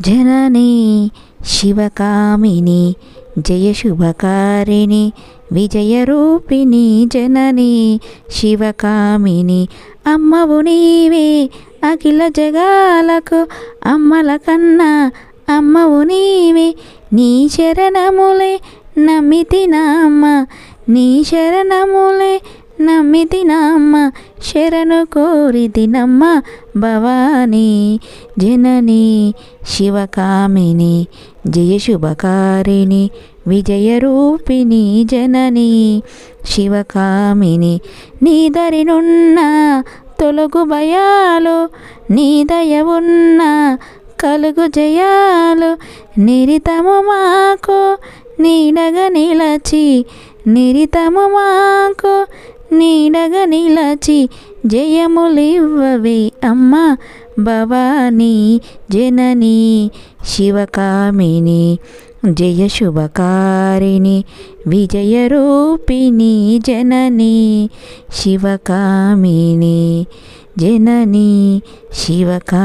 జననీ శివకామిని జయ శుభకారిణి విజయరూపిణి జనని శివకామిని అమ్మవు నీవే అఖిల జగాలకు అమ్మల కన్నా అమ్మవు నీవే నీ శరణములే నమ్మితినామ్మ నీ శరణములే నమ్మితినామ్మ శరణు కోరితినమ్మ భవానీ జనని శివకామిని జయ శుభకారిణి విజయరూపిణి జనని శివకామిని. నీదరినున్న తొలగు భయాలు నీ దయ ఉన్న కలుగు జయాలు నిరితము మాకు నీడగ నిలచి నిరితము మాకు నీడగ నిలచి జయములివ్వవే అమ్మ భవానీ జనని శివకామిని జయ శుభకారిణి విజయరూపిణి జనని శివకామిని జనని శివకా